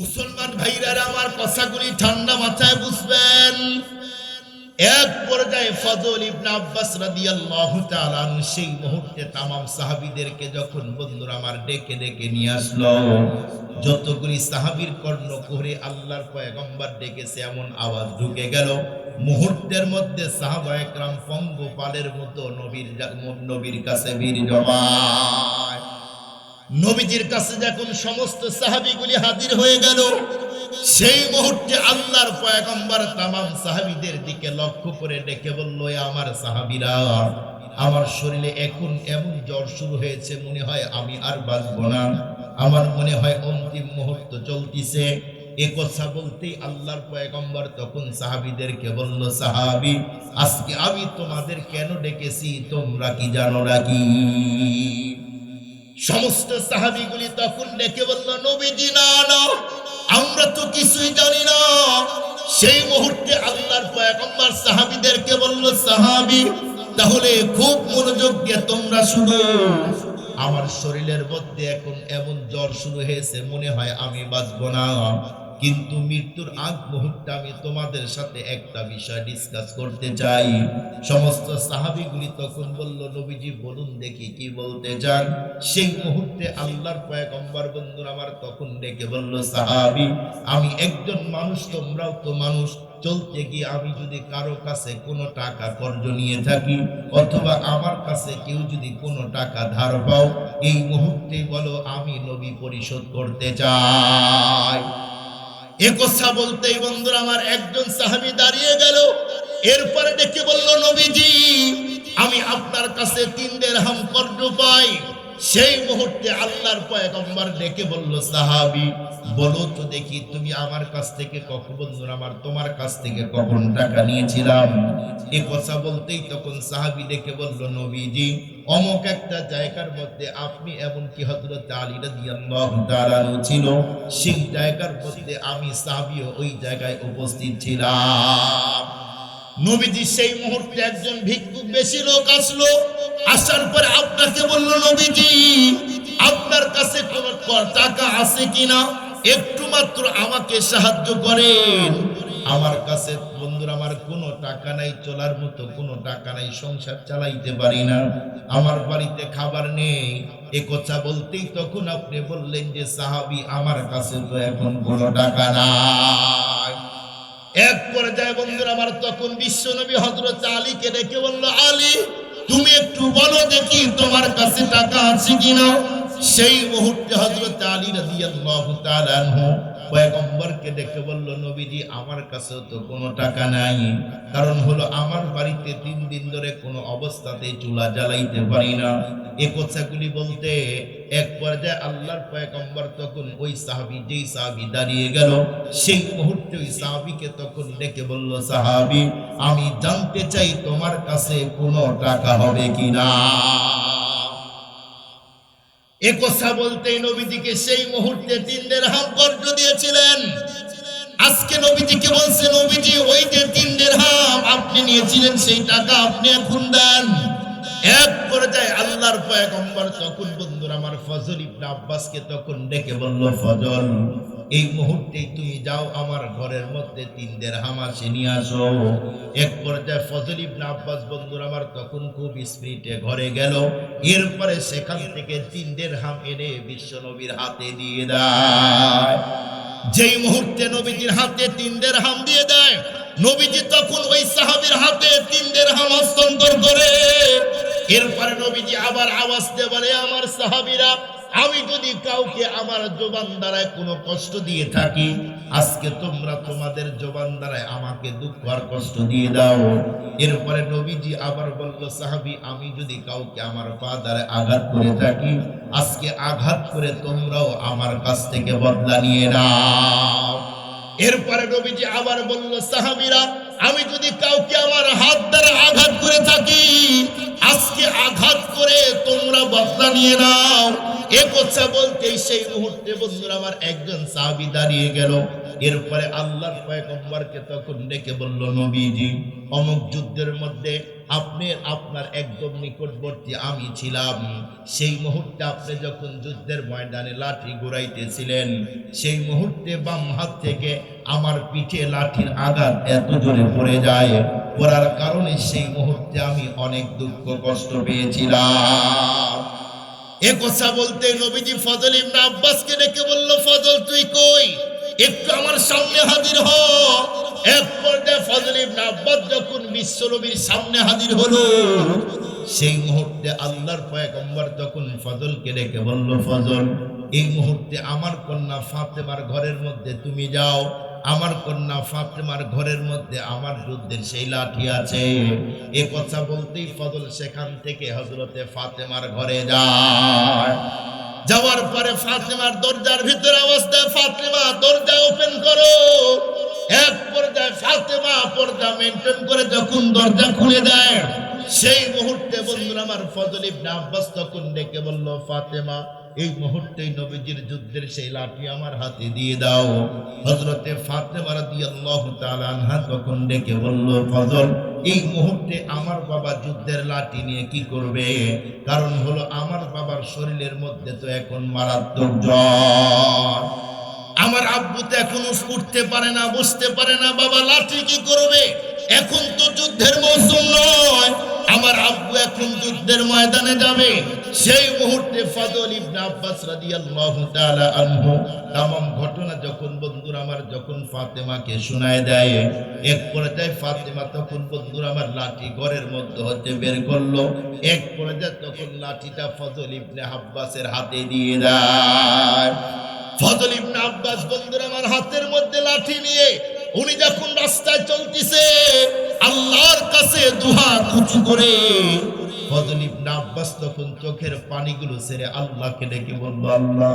মুসলমান ভাইরা আমার কথাগুলি ঠান্ডা মাথায় বুঝবেন। এক পর্যায়ে ফজল ইবনে আব্বাস রাদিয়াল্লাহু তাআলা সেই মুহূর্তে তামাম সাহাবীদেরকে যখন বন্ধুরা আমার ডেকে ডেকে নিয়ে আসলো, যতগুলি সাহাবীর কর্ণ করে আল্লাহর পয়গম্বর ডেকেছে এমন আওয়াজ ঢুকে গেল। মুহূর্তের মধ্যে সাহাবা একরাম পঙ্গপালের মতো নবীর নবীর কাছে বীর জমায় নবীজির কাছে যখন সমস্ত সাহাবিগুলি হাজির হয়ে গেল, সেই মুহূর্তে আল্লাহর পয়গম্বর তামাম সাহাবিদের দিকে লক্ষ্য করে ডেকে বলল, "এ আমার সাহাবিরা, আমার শরীরে এখন এমন জ্বর শুরু হয়েছে, মনে হয় আমি আর বাঁচব না। আমার মনে হয় অন্তিম মুহূর্ত চলতিছে। এ কথা বলতেই আল্লাহর পয়গম্বর তখন সাহাবিদেরকে বলল, সাহাবি, আজকে আমি তোমাদের কেন ডেকেছি? তোমরা কি জানো নাকি? সমস্ত সাহাবিগুলি তখন ডেকে বলল নবীজি না না, আমরা তো কিছুই জানি না। সেই মুহূর্তে আল্লাহর পয়গম্বর সাহাবিদেরকে বলল, সাহাবি, তাহলে খুব মনোযোগ দিয়ে তোমরা শুনো। আমার শরীরের মধ্যে এখন এমন জ্বর শুরু হয়েছে, মনে হয় আমি বাঁচব না। কিন্তু মৃত্যুর আগ মুহূর্তে আমি তোমাদের সাথে একটা বিষয় ডিসকাস করতে চাই। সমস্ত সাহাবিগুলি তখন বলল, নবীজি, বলুন দেখি কি বলতে চান? সেই মুহূর্তে আল্লাহর পয়গম্বর বন্ধুর আমার তখন ডেকে বলল, সাহাবি, আমি একজন মানুষ, তোমরাও তো মানুষ। চলতে গিয়ে আমি যদি কারও কাছে কোনো টাকা কর্জ নিয়ে থাকি, অথবা আমার কাছে কেউ যদি কোনো টাকা ধার পাও, এই মুহূর্তে বলো, আমি নবী পরিশোধ করতে চাই। এ বলতে বন্ধুরা আমার একজন সাহাবি দাঁড়িয়ে গেল। এরপরে ডেকে বলল, নবীজি, আমি আপনার কাছে তিন দেড়হাম কর্য পাই। সেই মুহূর্তে আল্লাহর পয়গম্বর ডেকে বলল, সাহাবী, বলো তো দেখি তুমি আমার কাছ থেকে কখন, বন্ধুরা, আমার তোমার কাছ থেকে কখন টাকা নিয়েছিলাম? এ কথা বলতেই তখন সাহাবী ডেকে বলল, নবীজি, অমুক একটা জায়গার মধ্যে আপনি এমনকি হযরত আলী রাদিয়াল্লাহু তাআলা ছিল, সেই জায়গার মধ্যে আমি সাহাবীও ওই জায়গায় উপস্থিত ছিলাম। নবীজি সেই মুহূর্তে একজন ভিক্ষুক বেশি লোক আসলো। আসার পরে আপনাকে বলল, নবীজি, আপনার কাছে কোনো টাকা আছে কিনা? একটু মাত্র আমাকে সাহায্য করেন। আমার কাছে, বন্ধুরা, আমার কোনো টাকা নাই, চলার মতো কোনো টাকা নাই, সংসার চালাইতে পারি না। আমার বাড়িতে খাবার নেই। এ কথা বলতেই তখন আপনি বললেন যে, সাহাবি, আমার কাছে তো এখন কোনো টাকা নাই। এক পর্যায়ে বন্ধুরা, আমার তখন বিশ্ব নবী হজরত আলীকে ডেকে বলল, আলী তুমি একটু বলো দেখি তোমার কাছে টাকা আছে কিনা? সেই মুহূর্তে হজরত আলী রাদিয়াল্লাহু তাআলা আনহু পয়গম্বরকে ডেকে বলল, নবীজি, আমার কাছে তো কোনো টাকা নাই। কারণ হলো আমার বাড়িতে তিন দিন ধরে কোনো অবস্থাতে চুলা জ্বালাইতে পারি না। এ কথাগুলি বলতে এক পর্যায়ে আল্লাহর পয়গম্বর তখন ওই সাহাবি, যেই সাহাবি দাঁড়িয়ে গেল, সেই মুহূর্তে ওই সাহাবিকে তখন ডেকে বলল, সাহাবি, আমি জানতে চাই তোমার কাছে কোনো টাকা হবে কিনা? এ কথা বলতেই নবীজিকে সেই মুহূর্তে তিন দেড়হাম কর্য দিয়েছিলেন। আজকে নবীজিকে বলছে, নবীজি, ওই যে তিন দেড়হাম আপনি নিয়েছিলেন, সেই টাকা আপনি এখন দেন। এক পর্যায়ে আল্লাহর পয়গম্বর তখন বন্ধুরা, আমার ফজল ইবনে আব্বাসকে তখন ডেকে বলল, ফজল এই মুহূর্তেই তুমি যাও আমার ঘরের মধ্যে, তিন দেড়হাম আসে, নিয়ে আসো। এক পর্যায়ে ফজল ইবনে আব্বাস বন্ধুরা আমার তখন খুব স্পিরিটে ঘরে গেল। এরপরে সেখান থেকে তিন দেড়হাম এনে বিশ্ব নবীর হাতে দিয়ে দেয়। যেই মুহূর্তে নবীজির হাতে তিন দের হাম দিয়ে দেয়, নবীজি তখন ওই সাহাবীর হাতে তিন দেড়হাম হস্তান্তর করে। এরপরে নবীজি আবার আওয়াজ দিয়ে বলে, আমার সাহাবীরা আমি যদি কাউকে আমার জবান দ্বারায় কোনো কষ্ট দিয়ে থাকি, আজকে তোমরা তোমাদের জবান দ্বারায় আমাকে দুঃখ আর কষ্ট দিয়ে দাও। এরপরে নবীজি আবার বলল, সাহাবী, আমি যদি কাউকে আমার পা দ্বারায় আঘাত করে থাকি, আজকে আঘাত করে তোমরাও আমার কাছ থেকে বদলা নিয়ে নাও। এরপরে নবীজি আবার বলল, সাহাবীরা, আমি যদি কাউকে আমার হাত দ্বারা আঘাত করে থাকি, আজকে আঘাত করে তোমরা বদলা নিয়ে নাও। এ বলতেই সেই মুহূর্তে বন্ধুরা আমার একজন সাহাবী দাঁড়িয়ে গেল। এরপরে তখন ডেকে বলল, নবীজি, অমুক যুদ্ধের মধ্যে আপনি, আপনার একদম নিকটবর্তী আমি ছিলাম। সেই মুহূর্তে আপনি যখন যুদ্ধের ময়দানে লাঠি ঘুরাইতেছিলেন, সেই মুহূর্তে বাম হাত থেকে আমার পিঠে লাঠির আঘাত এত জোরে পড়ে যায়। পড়ার কারণে সেই মুহূর্তে আমি অনেক দুঃখ, কষ্ট পেয়েছিলাম। এ কথা বলতে নবীজি ফজল ইবনে আব্বাসকে ডেকে বলল, ফজল, তুই কই? একটু আমার সামনে হাজির হ। এক পর্যায়ে ফজল ইবনে আব্বাস যখন বিশ্ব নবীর সামনে হাজির হলো, সেই মুহূর্তে আল্লাহর পয়গম্বর তখন ফজলকে ডেকে বলল, ফজল, এই মুহূর্তে আমার কন্যা ফাতেমার ঘরের মধ্যে তুমি যাও। আমার কন্যা ফাতেমার ঘরের মধ্যে আমার যুদ্ধের সেই লাঠি আছে। এ কথা বলতেই ফজল সেখান থেকে হজরতে ফাতেমার ঘরে যায়। যাওয়ার পরে ফাতেমার দরজার ভিতরে অবস্থায় ফাতেমা দরজা ওপেন করো। এক পর্যায়ে ফাতেমা পর্দা মেনটেন করে যখন দরজা খুলে দেয়, সেই মুহূর্তে বন্ধুরা আমার ফজল ইবনে আব্বাস তখন ডেকে বলল, ফাতেমা এই মুহূর্তে নবীজির যুদ্ধের সেই লাঠি আমার হাতে দিয়ে দাও। হজরতে ফাতেমা রাদিয়াল্লাহু তাআলা আনহা তখন ডেকে বলল, ফজল, এই মুহূর্তে আমার বাবা যুদ্ধের লাঠি নিয়ে কি করবে? কারণ হলো আমার বাবার শরীরের মধ্যে তো এখন মারাত্মক জ্বর। আমার আব্বু তো এখন উঠতে পারে না, বসতে পারে না। বাবা, লাঠি কি করবে? এখন তো যুদ্ধের মৌসুম নয়। আমার আব্বু এখন যুদ্ধের ময়দানে যাবে। সেই মুহূর্তে ফাদল ইবনে আব্বাস রাদিয়াল্লাহু তাআলা আনহু তামাম ঘটনা যখন বন্ধুরা আমার, যখন ফাতেমাকে শোনায় দেয়, এক পর্যায়ে ফাতেমা তখন বন্ধুরা আমার লাঠি ঘরের মধ্যে হতে বের করল। এক পর্যায়ে তখন লাঠিটা ফজল ইবনে আব্বাসের হাতে দিয়ে দেয়। ফজল ইবনে আব্বাস বন্ধুরা আমার হাতের মধ্যে লাঠি নিয়ে উনি যখন রাস্তায় চলতেছে, আল্লাহর কাছে দুহাত উঁচু করে চোখের পানিগুলো ছেড়ে আল্লাহকে ডেকে বলল, আল্লাহ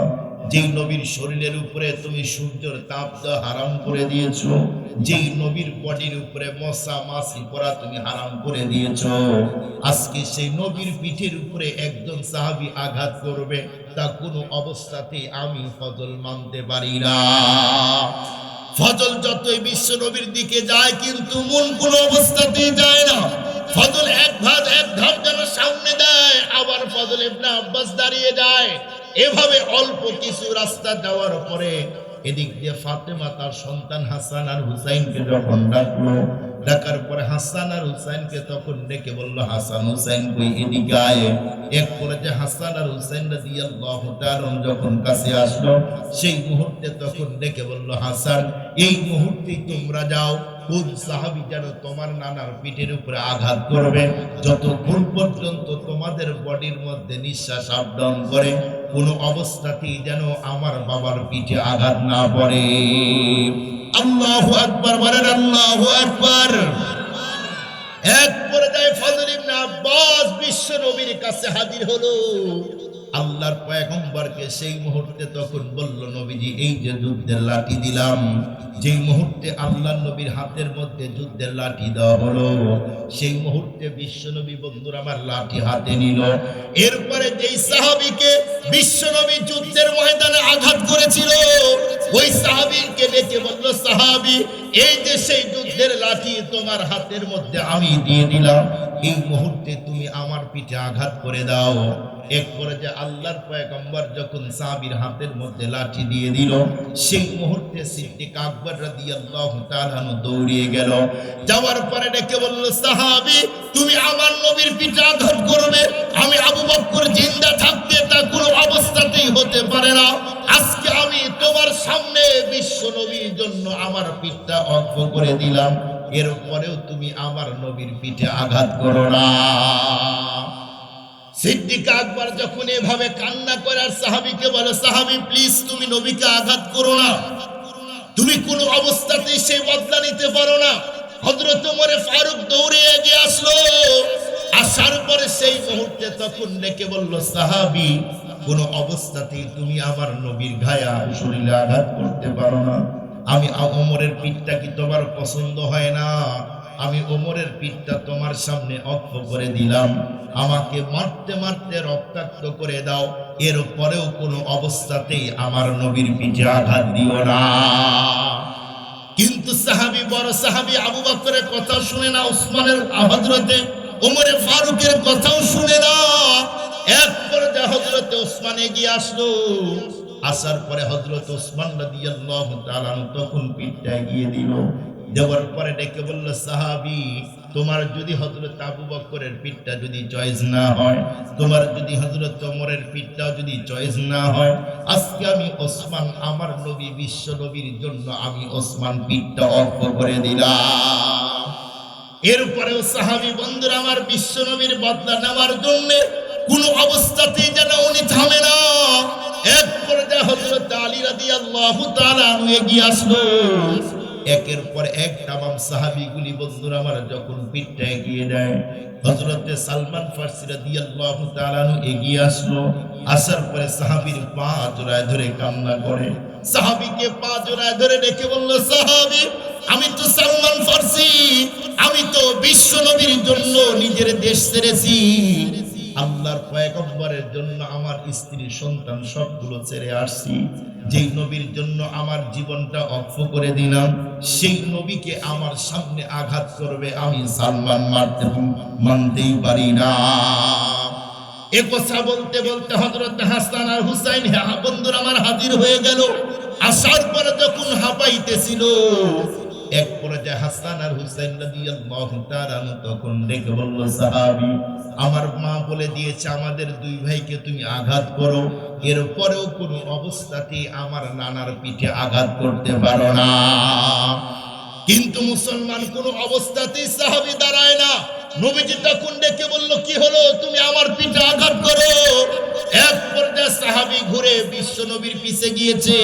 নবীর শরীরের উপরে তুমি সূর্যের তাপ হারাম করে নবীর বডির উপরে মশা, মাছি পরা তুমি হারাম করে দিয়েছ, আজকে সেই নবীর পিঠের উপরে একজন সাহাবী আঘাত করবে, তা কোনো অবস্থাতে আমি ফজল মানতে পারি না। ফজল যতই বিশ্ব নবীর দিকে যায়, কিন্তু মন কোনো অবস্থাতেই যায় না। ফজল এক ভাত এক ধাপ যেন সামনে দেয়, আবার ফজল ইবনা আব্বাস দাঁড়িয়ে যায়। এভাবে অল্প কিছু রাস্তা যাওয়ার পরে এদিক দিয়ে ফাতেমা তার সন্তান হাসান আর হুসাইনকে যখন ডাকলো, ডাকার পরে হাসান আর হুসাইনকে তখন ডেকে বলল, হাসান হুসাইন কই এদিকে আয়। এক করে যে হাসান আর হুসাইন রাদিয়াল্লাহু তাআলা যখন কাছে আসলো, সেই মুহূর্তে তখন ডেকে বলল, হাসান, এই মুহূর্তেই তোমরা যাও। কোন সাহাবি যেন তোমার নানার পিঠের উপরে আঘাত করবে। যতক্ষণ পর্যন্ত তোমাদের বডির মধ্যে নিঃশ্বাস ডাউন করে কোনো অবস্থাতেই যেন আমার বাবার পিঠে আঘাত না পড়ে। আল্লাহ আকবার, বলেন আল্লাহ আকবার। এক পর্যায়ে ফজল ইবনে আব্বাস বিশ্ব নবীর কাছে হাজির হলো। আল্লাহর পয়গম্বরকে সেই মুহূর্তে তখন বলল, নবীজি, এই যে যুদ্ধের লাঠি দিলাম, যেই মুহূর্তে আল্লাহর নবীর হাতের মধ্যে যুদ্ধের লাঠি দেওয়া হলো, সেই মুহূর্তে বিশ্বনবী বন্ধুর আমার লাঠি হাতে নিল। এরপরে যেই সাহাবীকে বিশ্ব নবী যুদ্ধের ময়দানে আঘাত করেছিল ওই সাহাবীকে ডেকে বলল, সাহাবী, এই যে সেই যুদ্ধের লাঠি তোমার হাতের মধ্যে আমি দিয়ে দিলাম, এই মুহূর্তে তুমি আমার পিঠে আঘাত করে দাও। এক করে যে আল্লাহর পয়গম্বর যখন সাহাবীর হাতের মধ্যে লাঠি দিয়ে দিল, সেই মুহূর্তে সিদ্দিক আকবর দৌড়িয়ে গেল। যাওয়ার পরে ডেকে বলল, সাহাবী তুমি আমার নবীর পিঠে আঘাত করবে। আমি আবু বকর জিন্দা থাকতে তা কোনো অবস্থাতেই হতে পারে না। আজকে আমি তোমার সামনে বিশ্ব নবীর জন্য আমার পিঠটা অক্ষ করে দিলাম। এরপরেও তুমি আমার নবীর পিঠে আঘাত করো না। সিদ্দিক আকবর যখন এভাবে কান্না করে আর সাহাবিকে বলে, সাহাবি প্লিজ তুমি নবীকে আঘাত করো না। তুমি কোনো অবস্থাতেই সেই বদলা নিতে পারো না। হজরত ওমরে ফারুক দৌড়ে এগিয়ে আসলো। আসার পরে সেই মুহূর্তে তখন ডেকে বলল, সাহাবি, কোন অবস্থাতেই তুমি আমার নবীর গায়া শরীরে আঘাত করতে পারো না। আমি ওমরের পিঠটা কি তোমার পছন্দ হয় না? আমি ওমরের পিঠটা তোমার সামনে অক্ষ করে দিলাম। আমাকে মারতে মারতে রক্তাক্ত করে দাও। এর পরেও কোনো অবস্থাতেই আমার নবীর পিঠে আঘাত দিও না। কিন্তু সাহাবি, বড় সাহাবি আবু বাকরের কথা শুনে না, উসমানের হজরতে ওমরে ফারুকের কথাও শুনে না। এক পর্যায়ে হজরতে ওসমান এগিয়ে আসলো। আসার পরে হজরত ওসমান রাদিয়াল্লাহু তাআলা তখন পিঠটা এগিয়ে দিল। দেওয়ার পরে ডেকে বলল, সাহাবি তোমার যদি হজরত আবু বকরের পিঠটা যদি চয়েস না হয়, তোমার যদি হজরত ওমরের পিঠটা যদি চয়েস না হয়, আজকে আমি ওসমান, আমার নবী, বিশ্ব নবীর জন্য আমি ওসমান পিঠটা অর্প করে দিলাম। এরপরেও সাহাবি বন্ধুরা আমার বিশ্ব নবীর বদলা নেওয়ার জন্য কোন অবস্থাতেই যেন উনি থামে না। এক পর্যায়ে হজরত আলী রাদিয়াল্লাহু তাআলা এগিয়ে আসলো। একের পর এক তামাম সাহাবিগুলি বন্ধুরা আমার যখন পিঠটা এগিয়ে দেয় হজরতে সালমান ফার্সি রাদিয়াল্লাহু তাআলা আনহু এগিয়ে আসলো। আসার পরে সাহাবীর পা জোড়ায় ধরে কান্না করে। সাহাবীকে পা জোড়ায় ধরে ডেকে বলল, সাহাবী, আমি তো সালমান ফার্সি, আমি তো বিশ্ব নবীর জন্য নিজের দেশ ছেড়েছি। আল্লাহর পয়গম্বরের জন্য আমার স্ত্রী, সন্তান সবগুলো ছেড়ে আসছি। যেই নবীর জন্য আমার জীবনটা অক্ষ করে দিলাম, সেই নবীকে আমার সামনে আঘাত করবে, আমি সালমান মারতে মানতেই পারি না। এ কথা বলতে বলতে হজরত হাসান আর হুসাইন হ্যাঁ বন্ধুরা আমার হাজির হয়ে গেল। আসার পরে যখন হাঁপাইতেছিল এক পর্যায়ে হাসান আর হুসাইন রাদিয়াল্লাহু তাআলা তখন ডেকে বলল, সাহাবী, আমার মা বলে দিয়েছে আমাদের দুই ভাইকে তুমি আঘাত করো। এরপরেও কোনো অবস্থাতে আমার নানার পিঠে আঘাত করতে পারো না। কিন্তু মুসলমান কোন অবস্থাতেই সাহাবি দাঁড়ায় না। নবীজি তখন ডেকে বলল, কি হলো? তুমি আমার পিঠে আঘাত করো? এক পর্যায়ে সাহাবি ঘুরে বিশ্ব নবীর পিছে গিয়েছে।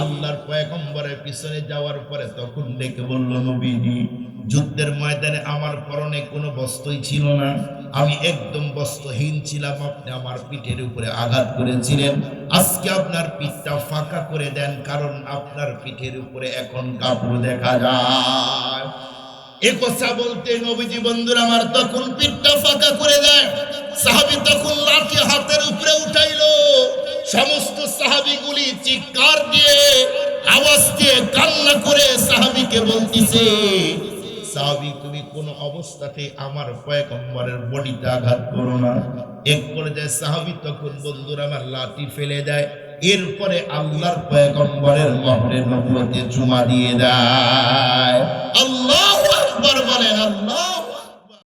আল্লাহর পয়গম্বরের পিছনে যাওয়ার পরে তখন ডেকে বলল, নবীজি, যুদ্ধের ময়দানে আমার পরনে কোনো বস্ত্রই ছিল না। আমি একদম বস্ত্রহীন ছিলাম। আপনি আমার পিঠের উপরে আঘাত করেছিলেন। আজকে আপনার পিঠটা ফাঁকা করে দেন, কারণ আপনার পিঠের উপরে এখন কাপড় দেখা যায়। এ কথা বলতে নবীজি, বন্ধুরা, আমার তখন পিঠটা ফাঁকা করে দেয়। সাহাবি তখন লাঠি হাতের উপরে উঠাইলো। সমস্ত সাহাবিগুলি চিৎকার দিয়ে, আওয়াজ দিয়ে কান্না করে সাহাবিকে বলতিছে, সাহাবি, তুমি কোন অবস্থাতে আমার পয়গম্বরের বডিতে আঘাত করো না। এক পর্যায়ে সাহাবি তখন, বন্ধুরা, আমার লাঠি ফেলে দেয়। এরপরে আল্লাহর পয়গম্বরের মহরের নবুয়তে চুমা দিয়ে দেয়। আল্লাহ আকবার বলেন, আল্লাহ